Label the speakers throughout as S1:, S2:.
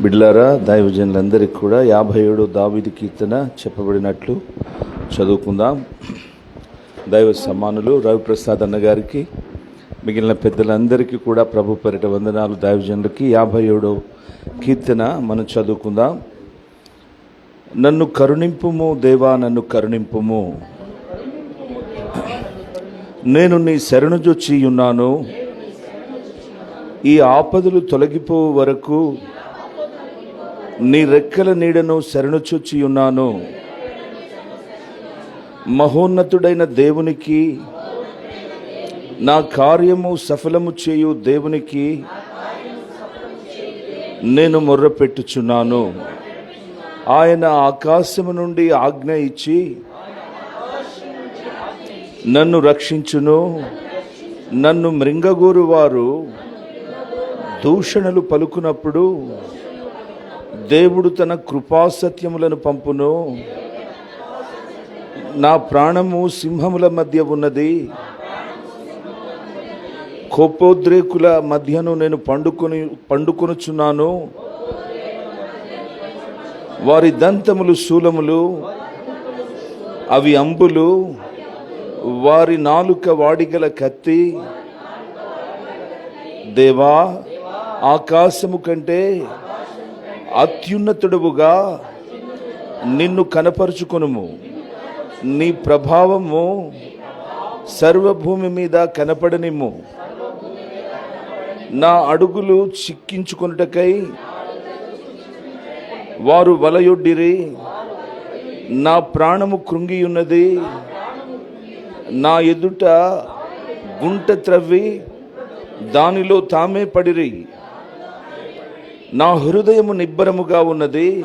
S1: బిడ్లారా దైవజనులందరికీ కూడా యాభై ఏడు దావిది కీర్తన చెప్పబడినట్లు చదువుకుందాం. దైవ సమ్మానులు రవిప్రసాద్ అన్నగారికి మిగిలిన పెద్దలందరికీ కూడా ప్రభు పరిట వందనాలు. దైవజనులకి యాభై ఏడో కీర్తన మనం చదువుకుందాం. నన్ను కరుణింపుము దేవా నన్ను కరుణింపుము. నేను నీ శరణుజొచ్చి ఉన్నాను. ఈ ఆపదలు తొలగిపో వరకు నీ రెక్కల నీడను శరణుచొచ్చి ఉన్నాను మహోన్నతుడైన దేవునికి నా కార్యము సఫలము చేయు దేవునికి నేను మొర్రపెట్టుచున్నాను. ఆయన ఆకాశము నుండి ఆజ్ఞ ఇచ్చి నన్ను రక్షించును. నన్ను మృంగగోరు వారు దూషణలు పలుకునప్పుడు దేవుడు తన కృపాసత్యములను పంపును. నా ప్రాణము సింహముల మధ్య ఉన్నది. కోపోద్రేకుల మధ్యను నేను పండుకొని పండుకొనుచున్నాను. వారి దంతములు శూలములు అవి అంబులు. వారి నాలుక వాడిగల కత్తి. దేవా ఆకాశము కంటే అత్యున్నతుడువుగా నిన్ను కనపరుచుకొనుము. నీ ప్రభావము సర్వభూమి మీద కనపడనిమ్ము. నా అడుగులు చిక్కించుకొనుటకై వారు వలయొడ్డిరి. నా ప్రాణము కృంగియున్నది. నా ఎదుట గుంట త్రవ్వి. దానిలో తామే పడిరి. నా హృదయము నిబ్బరముగా ఉన్నది.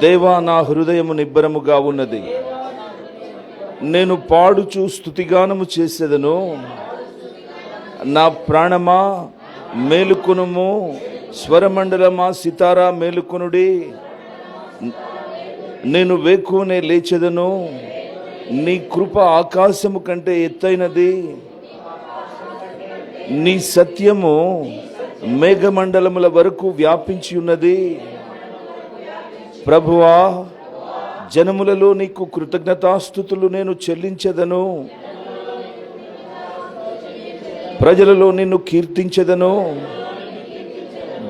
S1: దేవా నా హృదయము నిబ్బరముగా ఉన్నది. నేను పాడుచు స్థుతిగానము చేసేదను. నా ప్రాణమా మేలుకొనుము. స్వరమండలమా సితారా మేలుకొనుడి. నేను వేకునే లేచెదను. నీ కృప ఆకాశము కంటే ఎత్తైనది. నీ సత్యము మేఘమండలముల వరకు వ్యాపించి ఉన్నది. ప్రభువా జనములలో నీకు కృతజ్ఞతాస్థుతులు నేను చెల్లించదను. ప్రజలలో నిన్ను కీర్తించదను.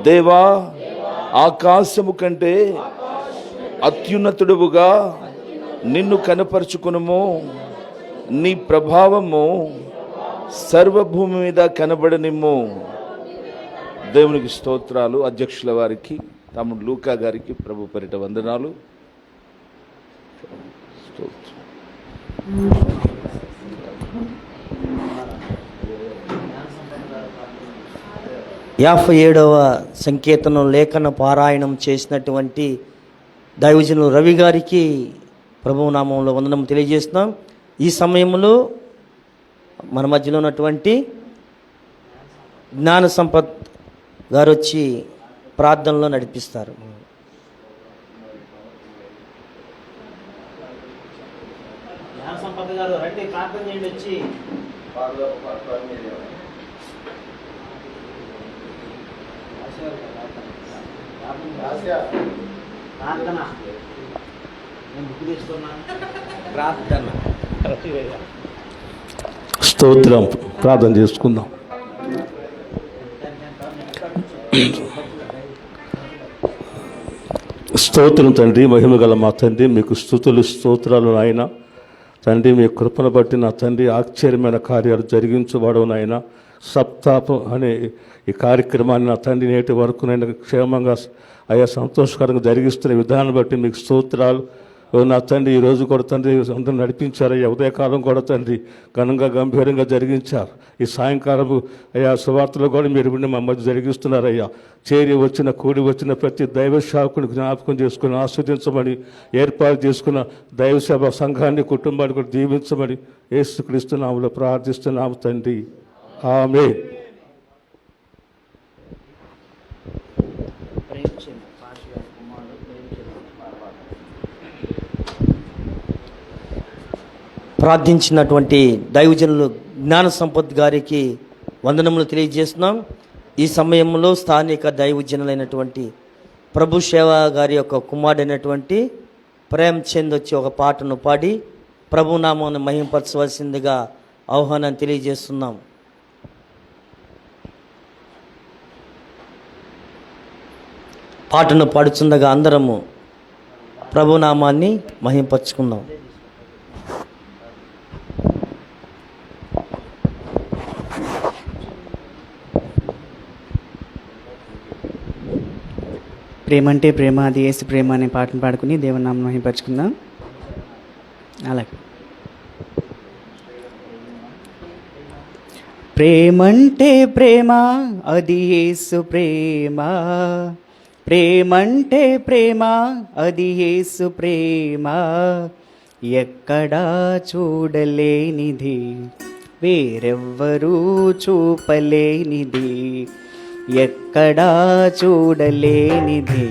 S1: దేవా ఆకాశము కంటే అత్యున్నతుడువుగా నిన్ను కనపరుచుకునుము. నీ ప్రభావము సర్వభూమి మీద కనబడనిమ్ము. దేవునికి స్తోత్రాలు అధ్యక్షుల వారికి తమ్ముడు లూకా గారికి ప్రభు పరిట వందనాలు.
S2: యాభై ఏడవ సంకేతనం లేఖన పారాయణం చేసినటువంటి దైవజనులు రవి గారికి ప్రభు నామంలో వందనం తెలియజేస్తున్నాం. ఈ సమయంలో మన మధ్యలో ఉన్నటువంటి జ్ఞాన సంపత్ గారు వచ్చి ప్రార్థనలో నడిపిస్తారు. జ్ఞాన సంపత్ గారు రండి ప్రార్థన చేయండి వచ్చి. ప్రార్థన. నేను బుక్ తీసుకున్నాను. ప్రార్థన.
S1: స్తోత్రం. ప్రార్థన చేసుకుందాం. స్తోత్రం తండ్రి మహిమ గల మా తండ్రి మీకు స్థుతులు స్తోత్రాలు నాయన. తండ్రి మీ కృపను బట్టి నా తండ్రి ఆశ్చర్యమైన కార్యాలు జరిగించబడవు నాయన. సప్తాపం అనే ఈ కార్యక్రమాన్ని నా తండ్రి నేటి వరకు నేను క్షేమంగా అయా సంతోషకరంగా జరిగిస్తున్న విధానం బట్టి మీకు స్తోత్రాలు నా తండ్రి ఈ రోజు కూడా తండ్రి అందరూ నడిపించారయ్యా ఉదయకాలం కూడా తండ్రి ఘనంగా గంభీరంగా జరిగించారు. ఈ సాయంకాలం అయ్యా సువార్తలు కూడా మీరు విని మా మధ్య జరిగిస్తున్నారయ్యా. చేరి వచ్చిన కూడి వచ్చిన ప్రతి దైవ సేవకుని జ్ఞాపకం చేసుకుని ఆస్వాదించమని ఏర్పాటు చేసుకున్న దైవ సేవ సంఘాన్ని కుటుంబాన్ని కూడా దీవించమని ఏసుక్రీస్తునాములో ప్రార్థిస్తున్నాము తండ్రి. ఆమె
S2: ప్రార్థించినటువంటి దైవజనులు జ్ఞాన సంపత్ గారికి వందనములు తెలియజేస్తున్నాం. ఈ సమయంలో స్థానిక దైవజనులైనటువంటి ప్రభు సేవ గారి యొక్క కుమారుడైనటువంటి ప్రేమ్ చంద్ వచ్చి ఒక పాటను పాడి ప్రభునామాన్ని మహింపరచవలసిందిగా ఆహ్వానం తెలియజేస్తున్నాం. పాటను పాడుచుండగా అందరము ప్రభునామాన్ని మహింపరచుకుందాం.
S3: ప్రేమ అంటే ప్రేమ అది ఏసు ప్రేమ అనే పాటను పాడుకుని దేవుని నామం మహింపరచుకుందాం. అలాగే. ప్రేమంటే ప్రేమ అది ఏసు ప్రేమ. ప్రేమంటే ప్రేమ అది ఏసు ప్రేమ. ఎక్కడా చూడలేనిది వేరెవ్వరూ చూపలేనిది. ఎక్కడా చూడలేనిది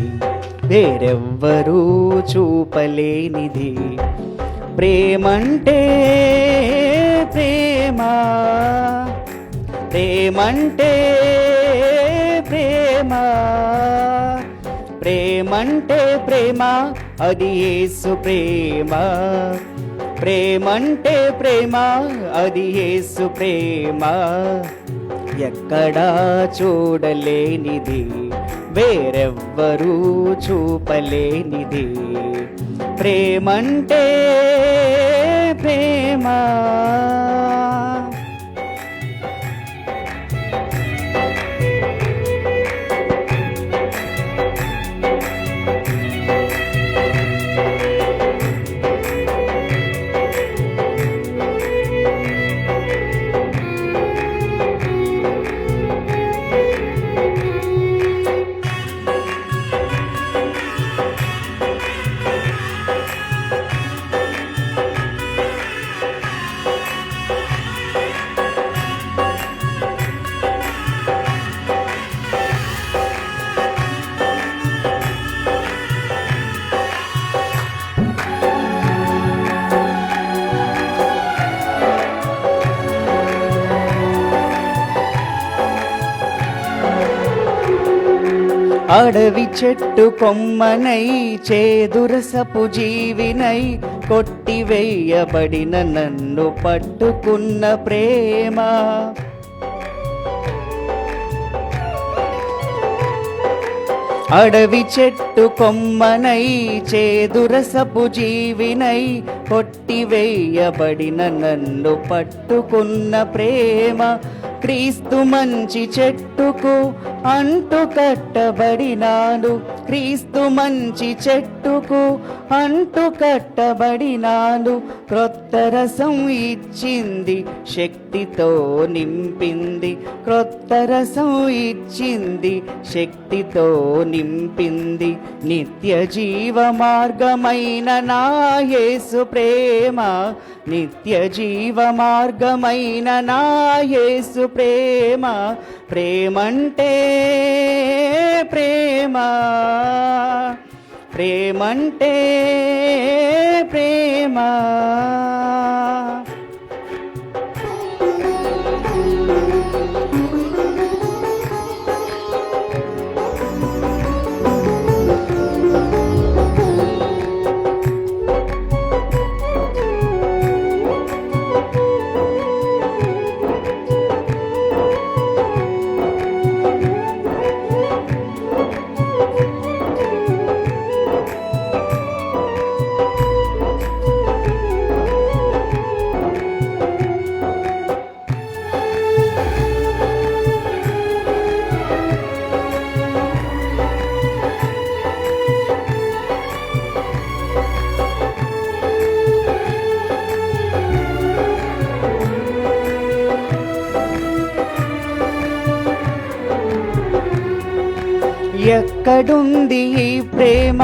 S3: వేరెవ్వరూ చూపలేనిది. ప్రేమంటే ప్రేమ ప్రేమంటే ప్రేమ. ప్రేమంటే ప్రేమ అది యేసు ప్రేమ. ప్రేమంటే ప్రేమ అది యేసు ప్రేమ. ఎక్కడా చూడలేనిది వేరెవ్వరూ చూపలేనిది. ప్రేమంటే ప్రేమ. అడవి చెట్టు కొమ్మనై చేదురసపు జీవినై కొట్టివేయబడిన నన్ను పట్టుకున్న ప్రేమ. అడవి చెట్టు కొమ్మనై చేదురసపు జీవినై కొట్టివేయబడిన నన్ను పట్టుకున్న ప్రేమ. క్రీస్తు మంచి చెట్టు చెట్టుకు అంటు కట్టబడినాను. క్రీస్తు మంచి చెట్టుకు అంటు కట్టబడినాను. క్రొత్త రసం ఇచ్చింది శక్తితో నింపింది. క్రొత్త రసం ఇచ్చింది శక్తితో నింపింది. నిత్య జీవ మార్గమైన నా యేసు ప్రేమ. నిత్య జీవ మార్గమైన నా యేసు ప్రేమ. ప్రేమంటే ప్రేమ ప్రేమంటే ప్రేమ. ఎక్కడుంది ఈ ప్రేమ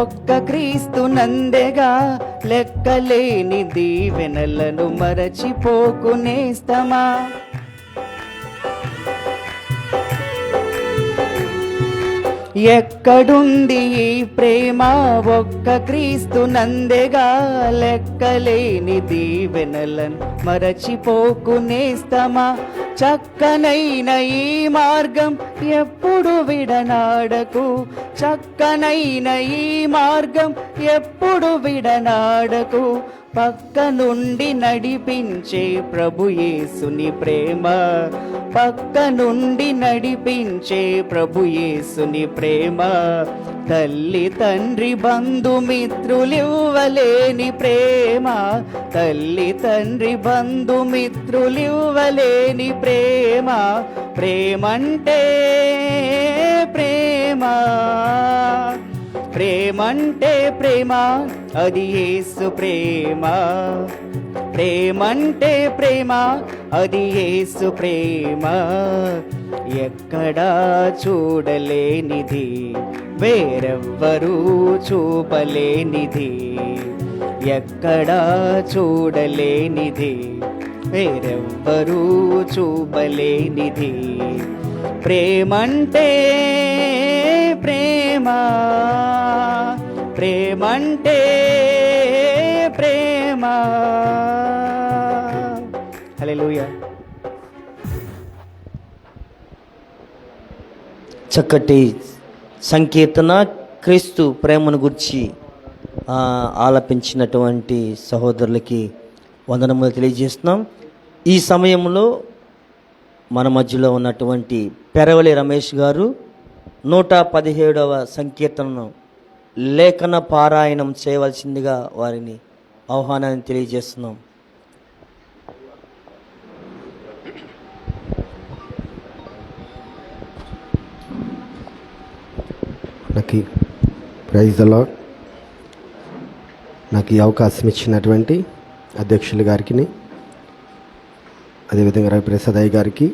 S3: ఒక్క క్రీస్తు నందెగా. లెక్కలేని దీవెనలను మరచిపోకునేస్తమా ఎక్కడుంది ఈ ప్రేమ? ఒక్క క్రీస్తు నందెగా లెక్కలేని దీవెనలను మరచిపోకు నేస్తమా? చక్కనైన ఈ మార్గం ఎప్పుడు విడనాడకు? చక్కనైన ఈ మార్గం ఎప్పుడు విడనాడకు? పక్క నుండి నడిపించే ప్రభు యేసుని ప్రేమ. పక్క నుండి నడిపించే ప్రభు యేసుని ప్రేమ. తల్లి తండ్రి బంధుమిత్రులివ్వలేని ప్రేమ. తల్లి తండ్రి బంధుమిత్రులివ్వలేని ప్రేమ. ప్రేమంటే ప్రేమ. ప్రేమంటే ప్రేమ అది యేసు ప్రేమ. ప్రేమంటే ప్రేమ అది యేసు ప్రేమ. ఎక్కడా చూడలేనిది వేరెవ్వరూ చూపలేనిది. ఎక్కడా చూడలేనిది వేరెవ్వరూ చూపలేనిది. ప్రేమంటే ప్రేమ ప్రేమంటే ప్రేమ? హలే
S2: చక్కటి సంకీర్తన క్రీస్తు ప్రేమను గురించి ఆలపించినటువంటి సహోదరులకి వందనములు తెలియజేస్తున్నాం. ఈ సమయంలో మన మధ్యలో ఉన్నటువంటి పెరవలి రమేష్ గారు నూట పదిహేడవ సంకీర్తనను లేఖన పారాయణం చేయవలసిందిగా వారిని ఆహ్వానాన్ని తెలియజేస్తున్నాం.
S4: నాకు ప్రైజ్ అలా నాకు ఈ అవకాశం ఇచ్చినటువంటి అధ్యక్షులు గారికి అదేవిధంగా రవిప్రసాద్ అయ్య గారికి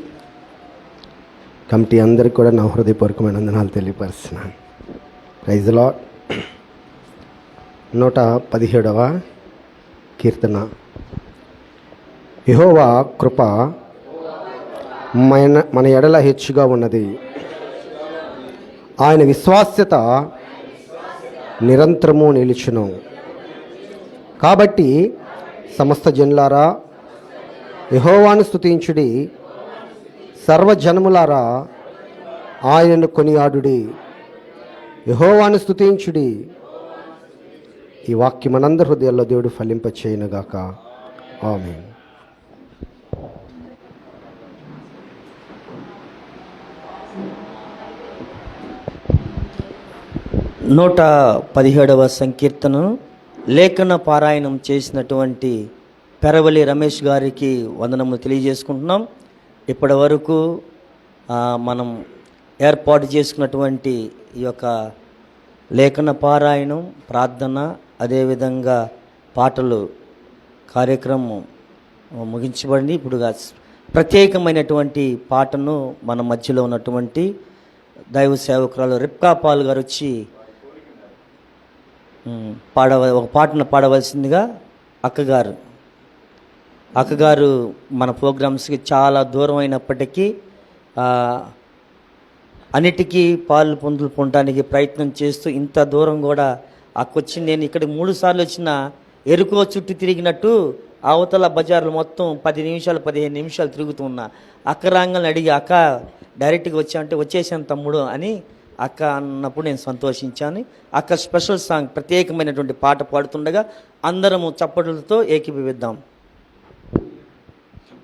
S4: కమిటీ అందరికి కూడా నా హృదయపూర్వకమైన వందనాలు తెలియపరుస్తున్నాను. ప్రైజ్ నూట పదిహేడవ కీర్తన. యహోవా కృప మన మన ఎడల హెచ్చుగా ఉన్నది. ఆయన విశ్వాస్యత నిరంతరము నిలుచును. కాబట్టి సమస్త జనులారా యహోవాను స్తుతించుడి సర్వజనములారా ఆయనను కొనియాడుడి. యహోవాను స్థుతించుడి ఈ వాక్యం మనందరి హృదయాల్లో దేవుడు ఫలింప చేయనుగాక ఆమె
S2: నూట పదిహేడవ సంకీర్తన లేఖన పారాయణం చేసినటువంటి పెరవలి రమేష్ గారికి వందనములు తెలియజేసుకుంటున్నాం. ఇప్పటి వరకు మనం ఏర్పాటు చేసుకున్నటువంటి ఈ యొక్క లేఖన పారాయణం ప్రార్థన అదేవిధంగా పాటలు కార్యక్రమం ముగించబడింది. ఇప్పుడు ప్రత్యేకమైనటువంటి పాటను మన మధ్యలో ఉన్నటువంటి దైవ సేవకురాలు రిప్కా పాల్ గారు వచ్చి పాడవ ఒక పాటను పాడవలసిందిగా అక్కగారు అక్కగారు మన ప్రోగ్రామ్స్కి చాలా దూరం అయినప్పటికీ అన్నిటికీ పాలు పొందులు పొందడానికి ప్రయత్నం చేస్తూ ఇంత దూరం కూడా అక్కొచ్చి నేను ఇక్కడ మూడు సార్లు వచ్చిన ఎరుకో చుట్టూ తిరిగినట్టు అవతల బజార్లు మొత్తం పది నిమిషాలు పదిహేను నిమిషాలు తిరుగుతున్నా అక్క రాంగల్ని అడిగి అక్క డైరెక్ట్గా వచ్చామంటే వచ్చేసాను తమ్ముడు అని అక్క అన్నప్పుడు నేను సంతోషించాను. అక్క స్పెషల్ సాంగ్ ప్రత్యేకమైనటువంటి పాట పాడుతుండగా అందరము చప్పట్లతో ఏకీభవిద్దాం.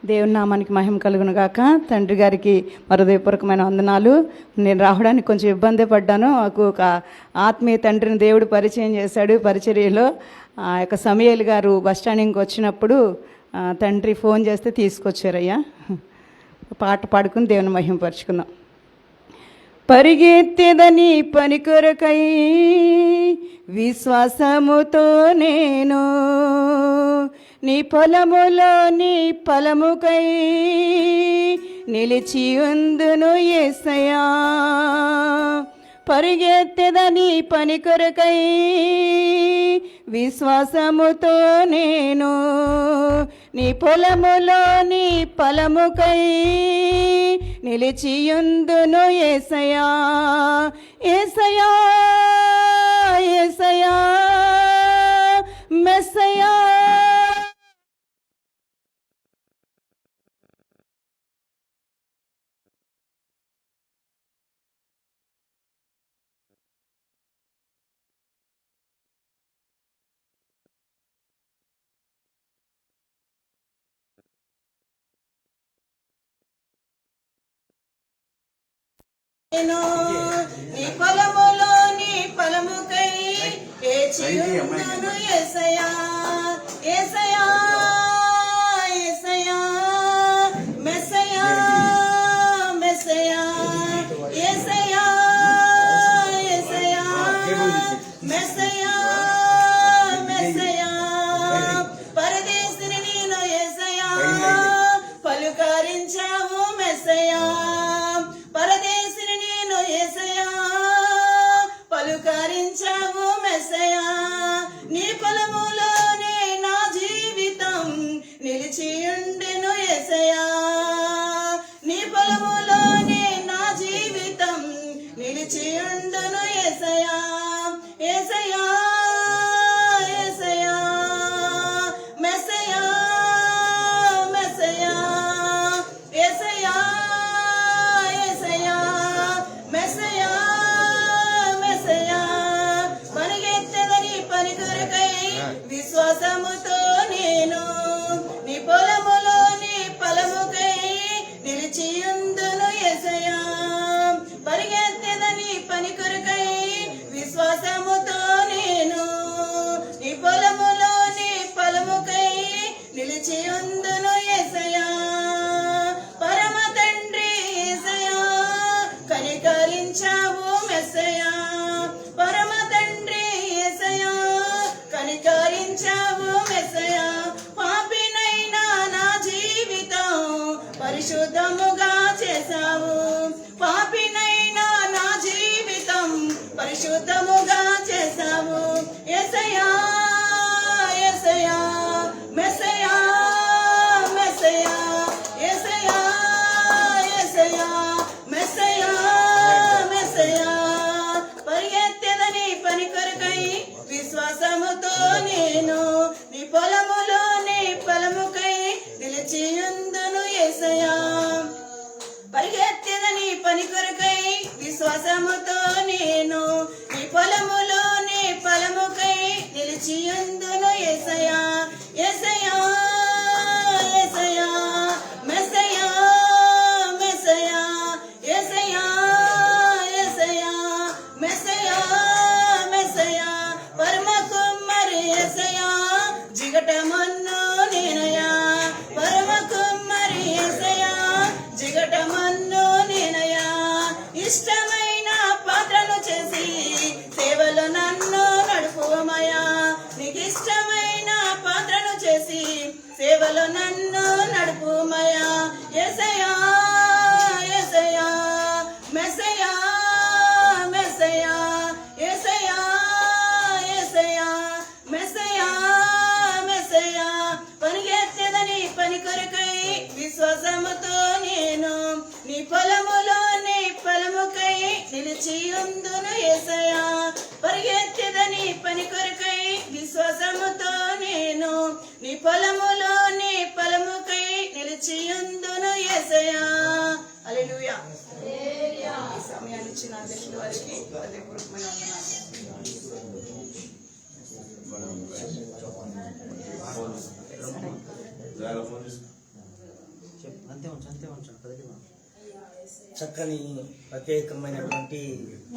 S5: దేవుని నామానికి మహిమ కలుగును గాక. తండ్రి గారికి హృదయపూర్వకమైన వందనాలు. నేను రావడానికి కొంచెం ఇబ్బంది పడ్డాను. నాకు ఒక ఆత్మీయ తండ్రిని దేవుడు పరిచయం చేశాడు పరిచర్యలో. ఆ యొక్క సమయల్ గారు బస్ స్టాండింగ్కి వచ్చినప్పుడు తండ్రి ఫోన్ చేస్తే తీసుకొచ్చారయ్యా. పాట పాడుకుని దేవుని మహిమపరుచుకుందాం పరిగెత్తెదని పని కొరకై విశ్వాసముతో నేను నీ పొలములో నీ ఫలముకై నిలిచి ఉందును ఏసయా పరిగెత్తెదని పని కొరకై విశ్వాసముతో నేను నీ పొలములో
S6: పొలములోని పొలముకై నిలిచియుందును ఏసయా ఏసయా ఏసయా మెస్సయా నేను నీ పొలములో నీ ఫలముకై ఏ చిరునను ఏసయా ఏసయా శుద్ధము
S2: చక్కని ప్రత్యేకమైనటువంటి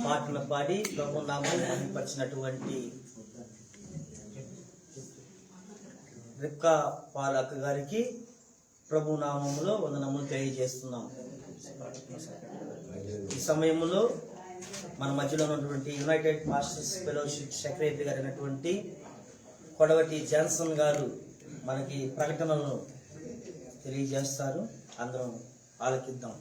S2: పాటలు పాడి ప్రభునామాన్ని పొందిపరిచినటువంటి రిక్కా పాలక్ గారికి ప్రభు ప్రభునామంలో వందనములు తెలియజేస్తున్నాం. ఈ సమయంలో మన మధ్యలో ఉన్నటువంటి యునైటెడ్ మాస్టర్స్ ఫెలోషిప్ సెక్రటరీ గారు అయినటువంటి కొడవటి జాన్సన్ గారు మనకి ప్రకటనలను తెలియజేస్తారు. అందరం ఆలకిద్దాం.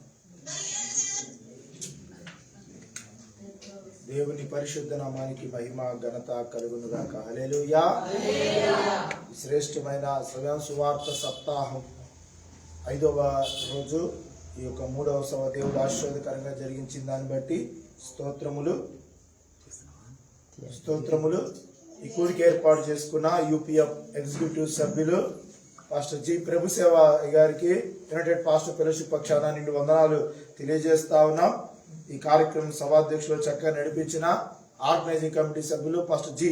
S7: దేవుని పరిశుద్ధ నామానికి మహిమ ఘనత కలుగునుగాక హలేలుయా శ్రేష్టమైన స్వయం సువార్త సప్తాహం ఐదవ రోజు ఈ యొక్క మూడవ సవ దేవుడు ఆశీర్వాదకరంగా జరిగించిన దాన్ని బట్టి స్తోత్రములు. స్తోత్రములు. ఈ కూడికి ఏర్పాటు చేసుకున్న యూపీఎఫ్ ఎగ్జిక్యూటివ్ సభ్యులు pastor G Prabhuseva garu united pastor fellowship పక్షాన నిండు వందనాలు తెలియజేస్తా ఉన్నాం. ఈ కార్యక్రమం సభాధ్యక్షులు చక్కగా నడిపించిన ఆర్గనైజింగ్ కమిటీ సభ్యులు pastor G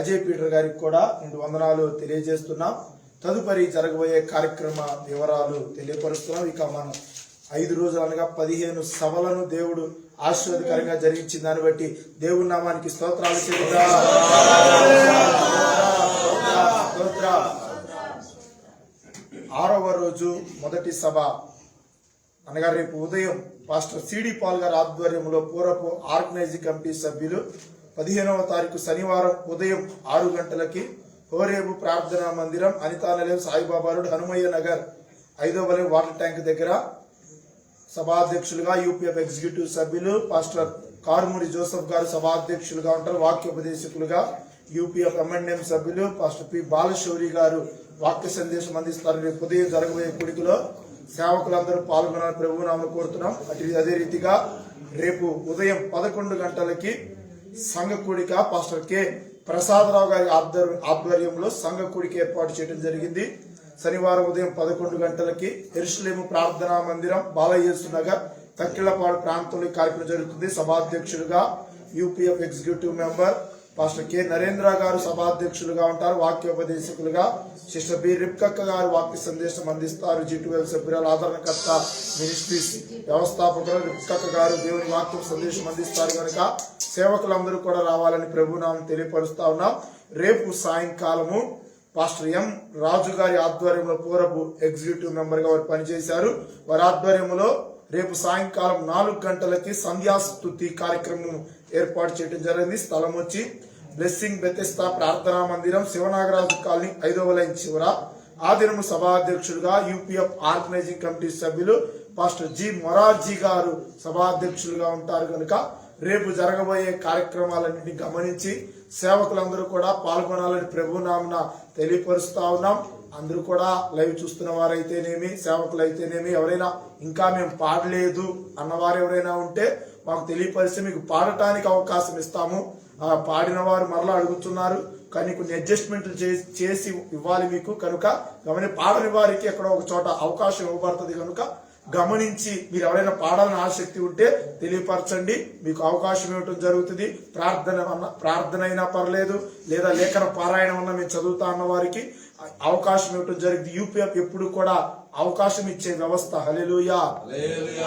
S7: Ajay Peter garu కూడా నిండు వందనాలు తెలియజేస్తున్నాం. తదుపరి జరగబోయే కార్యక్రమ వివరాలు తెలియపరుస్తున్నాం. ఇక మనం ఐదు రోజులు అనగా పదిహేను సభలను దేవుడు ఆశీర్వాదకరంగా జరిగించిన దాన్ని బట్టి దేవుడి నామానికి స్తోత్రాలు చెబుతా. ఆరవ రోజు మొదటి సభ. అనగా రేపు ఉదయం పాస్టర్ సిడి పాల్ గారి ఆధ్వర్యంలో పూర్వపు ఆర్గనైజింగ్ కమిటీ సభ్యులు పదిహేనవ తారీఖు శనివారం ఉదయం ఆరు గంటలకి హోరేబు ప్రార్థనా మందిరం అనితానలయం సాయిబాబారుడు హనుమయ్య నగర్ ఐదో వాటర్ ట్యాంక్ దగ్గర సభాధ్యక్షులుగా యూపీఎఫ్ ఎగ్జిక్యూటివ్ సభ్యులు పాస్టర్ కారుమూరి జోసఫ్ గారు సభాధ్యక్షులుగా ఉంటారు. వాక్యోపదేశకులుగా యూపీఎఫ్ ఎంఎన్ఎం సభ్యులు పాస్టర్ పి బాలశౌరి గారు వాక్య సందేశం అందిస్తారు. రేపు ఉదయం జరగబోయే కుడికిలో సేవకులందరూ పాల్గొనాలని ప్రభువు నామను కోరుతున్నాం. అటు అదే రీతిగా రేపు ఉదయం పదకొండు గంటలకి సంఘ కూడిక పాస్టర్ కె. ప్రసాదరావు గారి ఆధ్వర్యంలో సంఘ కూడిక ఏర్పాటు చేయడం జరిగింది. శనివారం ఉదయం పదకొండు గంటలకి ఎరుసలేము ప్రార్థనా మందిరం బాలయ్యసు నగర్ తక్కిళ్ళపాడు ప్రాంతంలో ఈ కార్యక్రమం జరుగుతుంది. సభాధ్యక్షులుగా UPF executive member pastor K. Narendra గారు సభాధ్యక్షులుగా ఉంటారు. వాక్యోపదేశకులుగా సిస్టర్ బి. రిప్కక్క గారు వాక్య సందేశం అందిస్తారు. జిటువెల్ సభ్యురాలు ఆదరణకర్త మినిస్ట్రీస్ వ్యవస్థాపకులు రిప్కక్క గారు దేవుని వాక్య సందేశం అందిస్తారు కనుక సేవకులందరూ కూడా రావాలని ప్రభునామం తెలియపరుస్తా ఉన్నాం. రేపు సాయంకాలము పాస్టర్ ఎం రాజు గారి ఆధ్వర్యంలో పూరపు ఎగ్జిక్యూటివ్ మెంబర్గా వారు పనిచేశారు. వారి ఆధ్వర్యంలో రేపు సాయంకాలం నాలుగు గంటలకి సంధ్యాస్తుతి కార్యక్రమం ఏర్పాటు చేయడం జరిగింది. స్థలం వచ్చి బ్లెస్సింగ్ బెతెస్తా ప్రార్థనా మందిరం శివనాగరాజు కాలనీ ఐదవ లైన్ చివర. ఆ సభాధ్యక్షుడుగా యూపీఎఫ్ ఆర్గనైజింగ్ కమిటీ సభ్యులు పాస్టర్ జి మొరార్జీ గారు సభాధ్యక్షులుగా ఉంటారు కనుక రేపు జరగబోయే కార్యక్రమాలన్నింటినీ గమనించి సేవకులందరూ కూడా పాల్గొనాలని ప్రభు నామన తెలియపరుస్తా ఉన్నాం. అందరూ కూడా లైవ్ చూస్తున్న వారైతేనేమి సేవకులు అయితేనేమి ఎవరైనా ఇంకా మేము పాడలేదు అన్నవారు ఎవరైనా ఉంటే మాకు తెలియపరిస్తే మీకు పాడటానికి అవకాశం ఇస్తాము. పాడిన వారు మరలా అడుగుతున్నారు. కానీ కొన్ని అడ్జస్ట్మెంట్లు చేసి ఇవ్వాలి మీకు. కనుక గమని పాడని వారికి ఎక్కడ ఒక చోట అవకాశం ఇవ్వబడుతుంది కనుక గమనించి మీరు ఎవరైనా పాడాలని ఆసక్తి ఉంటే తెలియపరచండి. మీకు అవకాశం ఇవ్వటం జరుగుతుంది. ప్రార్థన ప్రార్థన అయినా పర్లేదు లేదా లేఖన పారాయణం ఉన్న మేము చదువుతా అన్న వారికి అవకాశం ఇవ్వటం జరిగింది. యూపీఎఫ్ ఎప్పుడు కూడా అవకాశం ఇచ్చే వ్యవస్థ హలెలుయా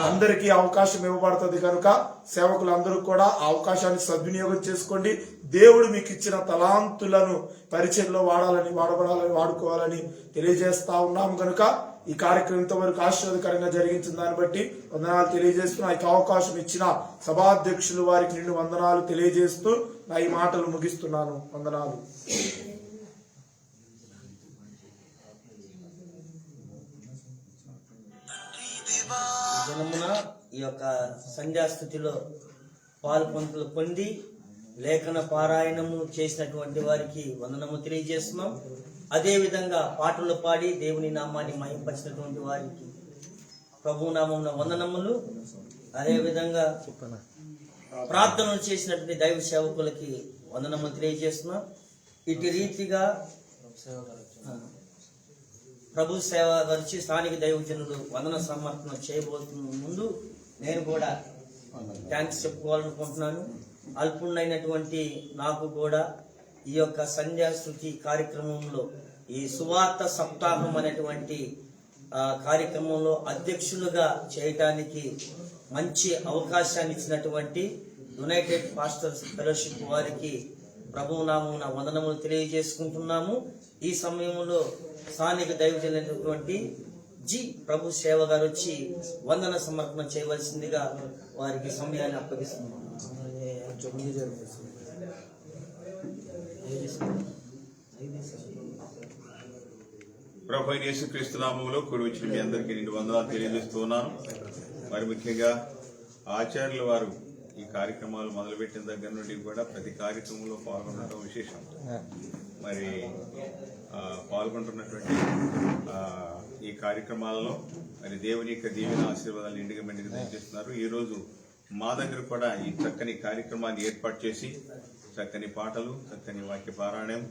S7: అందరికీ అవకాశం ఇవ్వబడుతుంది కనుక సేవకులందరూ కూడా ఆ అవకాశాన్ని సద్వినియోగం చేసుకోండి. దేవుడు మీకు ఇచ్చిన తలాంతులను పరిచయంలో వాడాలని వాడబడాలని వాడుకోవాలని తెలియజేస్తా ఉన్నాం కనుక ఈ కార్యక్రమం ఇంతవరకు ఆశీర్వాదకరంగా జరిగించిన దాన్ని బట్టి వందనాలు తెలియజేస్తూ నాకు అవకాశం ఇచ్చిన సభాధ్యక్షులు వారికి నిండు వందనాలు తెలియజేస్తూ నా ఈ మాటలు ముగిస్తున్నాను. వందనాలు.
S2: దినమున ఈ యొక్క సంధ్యాస్థుతిలో పాల్పొందులు పొంది లేఖన పారాయణము చేసినటువంటి వారికి వందనము తెలియజేస్తున్నాం. అదేవిధంగా పాటలు పాడి దేవుని నామాన్ని మహింపరిచినటువంటి వారికి ప్రభు నామమున వందనములు. అదేవిధంగా ప్రార్థనలు చేసినటువంటి దైవ సేవకులకి వందనము తెలియజేస్తున్నాం. ఇటు రీతిగా ప్రభు సేవ వచ్చి స్థానిక దైవజనులు వందన సమర్పణ చేయబోతున్న ముందు నేను కూడా థ్యాంక్స్ చెప్పుకోవాలనుకుంటున్నాను. అల్పుణ్ణైనటువంటి నాకు కూడా ఈ యొక్క సంధ్యాశృతి కార్యక్రమంలో ఈ సువార్త సప్తాహం అనేటువంటి కార్యక్రమంలో అధ్యక్షులుగా చేయటానికి మంచి అవకాశాన్ని ఇచ్చినటువంటి యునైటెడ్ పాస్టర్స్ ఫెలోషిప్ వారికి ప్రభువు నామమున వందనములు తెలియజేసుకుంటున్నాము. ఈ సమయంలో స్థానిక దైవజనటువంటి జి ప్రభు సేవ గారు వచ్చి వందన సమర్పణ చేయవలసిందిగా వారికి సమయాన్ని అప్పగిస్తున్నాము
S8: ప్రభు యేసుక్రీస్తు నామములో కూడి వచ్చిన మీ అందరికీ రెండు వందనాలు తెలియజేస్తూ ఉన్నాను మరి ముఖ్యంగా ఆచార్యుల వారు ఈ కార్యక్రమాలు మొదలుపెట్టిన దగ్గర నుండి కూడా ప్రతి కార్యక్రమంలో పాల్గొనడం విశేషం. మరి పాల్గొంటున్నటువంటి ఈ కార్యక్రమాలలో మరి దేవుని యొక్క దీవెన ఆశీర్వాదాలు ఇంటికి మెండుగా దయచేస్తున్నారు. ఈరోజు మా దగ్గర కూడా ఈ చక్కని కార్యక్రమాన్ని ఏర్పాటు చేసి చక్కని పాటలు చక్కని వాక్య పారాయణం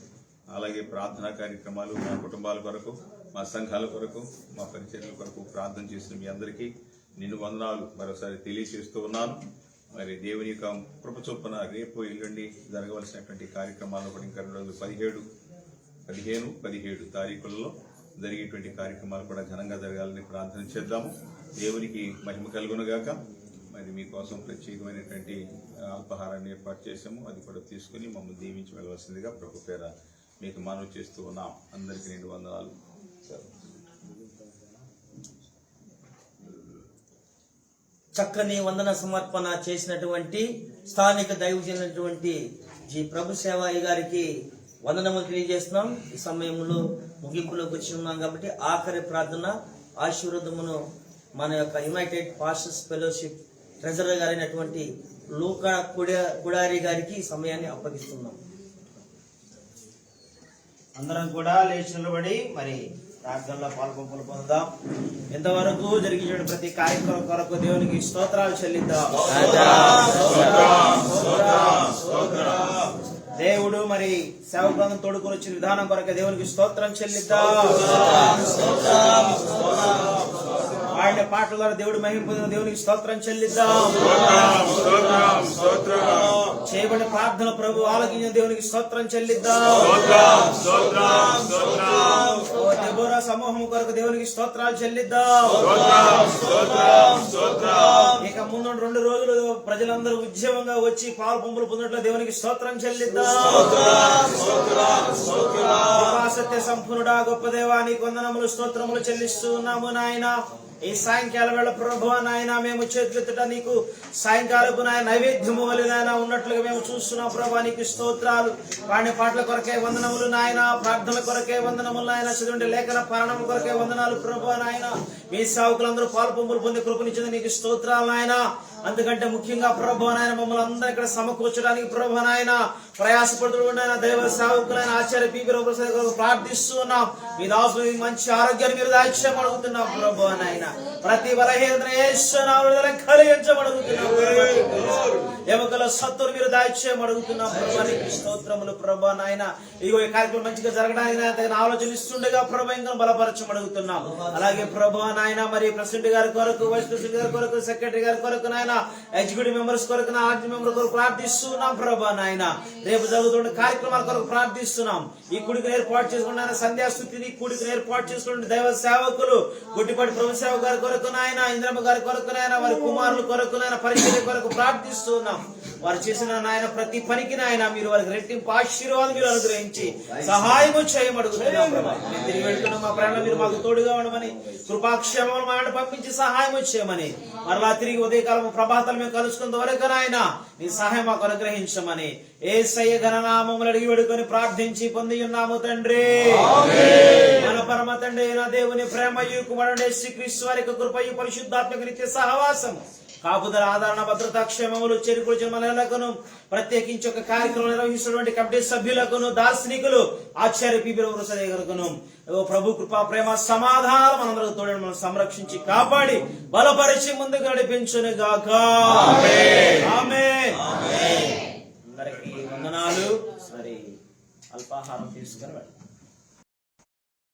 S8: అలాగే ప్రార్థనా కార్యక్రమాలు మా కుటుంబాల కొరకు మా సంఘాల కొరకు మా పరిచర్ల కొరకు ప్రార్థన చేసిన మీ అందరికీ నిన్ను వందనాలు. మరోసారి తెలియజేస్తూ ఉన్నాను. మరి దేవుని యొక్క కృప చొప్పున రేపు ఎల్లుండి జరగవలసినటువంటి కార్యక్రమాలు కూడా ఇంకా రెండు వందల పదిహేడు పదిహేను పదిహేడు తారీఖులలో జరిగేటువంటి కార్యక్రమాలు కూడా ఘనంగా జరగాలని ప్రార్థన చేద్దాము. దేవునికి మహిమ కలుగునుగాక. మరి మీకోసం ప్రత్యేకమైనటువంటి అల్పాహారాన్ని ఏర్పాటు చేశాము. అది కూడా తీసుకుని మమ్మల్ని దీవించి వెళ్ళవలసిందిగా ప్రభు పేర మీకు మనవి చేస్తూ ఉన్నాం. అందరికీ రెండు వందనాలు.
S2: చక్కని వందన సమర్పణ చేసినటువంటి స్థానిక దైవజనటువంటి జీ ప్రభు సేవాయి గారికి వందనములు తెలియజేస్తున్నాం. ఈ సమయంలో ముగింపులోకి వచ్చి ఉన్నాం కాబట్టి ఆఖరి ప్రార్థన ఆశీర్వాదమును మన యొక్క యునైటెడ్ పాస్టర్స్ ఫెలోషిప్ ట్రెజరర్ గారైనటువంటి లూకా కుడ- కుడారి గారికి సమయాన్ని అప్పగిస్తున్నాం.
S9: అందరం కూడా లేచి నిలబడి మరి ప్రార్థనలో పాల్గొంపులు పొందుదాం. ఎంతవరకు జరిగిన ప్రతి కార్యక్రమం కొరకు దేవునికి స్తోత్రాలు చెల్లిద్దాం. దేవుడు మరి సేవకులను తోడుకొని వచ్చిన విధానం కొరకు దేవునికి స్తోత్రం చెల్లిద్దాం. ఆయన పాటల ద్వారా దేవుడు మహిమ పొందిన దేవునికి స్తోత్రం చెల్లిద్దాం. చేయబడిన ప్రార్థన ప్రభు ఆలోచించిన దేవునికి స్తోత్రం చెల్లిద్దాం. ఓ దెబోరా సమూహం కొరకు దేవునికి స్తోత్రాలు చెల్లిద్దాం. ఇక ముందు రెండు రోజులు ప్రజలందరూ ఉద్యమంగా వచ్చి పాలు పంపులు పొందట్లో దేవునికి స్తోత్రం చెల్లిద్దాం. సత్య సంపూర్ణుడా గొప్ప దేవా నీ కొందనములు స్తోత్రములు చెల్లిస్తూ ఉన్నాము నాయన. ఈ సాయంకాల వేళ ప్రభు నాయన మేము చేతులెత్తట నీకు సాయంకాలపు నాయన నైవేద్యము వలె ఉన్నట్లుగా మేము చూస్తున్నాం ప్రభా నీకు స్తోత్రాలు. వాడిని పాటల కొరకే వందనములు నాయన ప్రార్థనల కొరకే వందనములు నాయన చదువుంటే లేఖన పరణం కొరకే వందనాలు ప్రభు నాయన. మీ సావుకులందరూ పాలు పంపులు పొంది కృపనిచ్చింది నీకు స్తోత్రాలు నాయన. అందుకంటే ముఖ్యంగా ప్రభు నాయన మమ్మల్ని అందరూ ఇక్కడ సమకూర్చడానికి ప్రభు నాయన ప్రయాసపడుతున్న దైవ సేవకులైన ఆచార్య పీపీ ప్రార్థిస్తున్నాం మీ దాసులు మంచి ఆరోగ్యాన్ని మీరు దాక్ష్యం అడుగుతున్నాం ప్రభు నాయన. ప్రతి బలహీనత కలిగించమడుగుతున్నాం ఎముకల సత్తులు మీరు దాక్ష్యం అడుగుతున్నాం ప్రభు స్తోత్రములు ప్రభు నాయన. ఇగో ఈ కార్యక్రమం మంచిగా జరగడానికి నాయన తగిన ఆలోచన ఇస్తుండగా ప్రభు ఇంకా బలపరచం అడుగుతున్నాం. అలాగే ప్రభు నాయన మరి ప్రెసిడెంట్ గారి కొరకు వైస్ ప్రెసిడెంట్ గారి కొరకు సెక్రటరీ గారి కొరకు నాయన ఎగ్జిక్యూటివ్ మెంబర్స్ కొరకు ఆర్టీ మెంబర్ కొరకు ప్రార్థిస్తున్నాం ప్రభా నాయన. రేపు జరుగుతున్న కార్యక్రమాల కొరకు ప్రార్థిస్తున్నాం. ఈ కుడికి ఏర్పాటు చేసుకున్న సంధ్యాస్థుతిని కుడికి ఏర్పాటు చేసుకున్న దైవ సేవకులు గుడ్డిపాటి ప్రభు సేవ గారి కొరకు నాయన ఇంద్రమ్మ గారి కొరకు నాయన వారి కుమారుల కొరకు నాయన పరిచయ కొరకు ప్రార్థిస్తున్నాం. వారు చేసిన నాయన ప్రతి పనికి నాయన మీరు వారికి రెట్టింపు ఆశీర్వాదం మీరు అనుగ్రహించి సహాయము చేయమడుగుతున్నాం మేము తిరిగి వెళ్తున్నాం మా ప్రాణం మీరు మాకు తోడుగా ఉండమని కృపాక్షేమం మాట పంపించి సహాయం చేయమని. మరలా తిరిగి ఉదయకాలం ప్రభాతాలు మేము కలుసుకున్న వరకు నాయన నీ సహాయం మాకు అనుగ్రహించమని. ఏ సయ్య ఘననామములు అడిగి వేడుకొని ప్రార్థించి పొంది ఉన్నాము తండ్రి. మన పరమ తండ్రి అయిన దేవుని ప్రేమయు కుమారుడే శ్రీకృష్ణ వారి యొక్క కృపయు పరిశుద్ధాత్మక నిత్య సహవాసము. కాపుదల ఆదరణ భద్రతా క్షేమములు చేరుకుని జన్మలకును ప్రత్యేకించి ఒక కార్యక్రమం నిర్వహిస్తున్నటువంటి కమిటీ సభ్యులకును దార్శనికులు ఆచార్య ఓ ప్రభు కృపా ప్రేమ సమాధానం మనందరూ తోడని మనం సంరక్షించి కాపాడి బలపరిచి ముందుకు నడిపించును గాక. అందరికీ వందనాలు. మరి అల్పాహారం తీసుకుని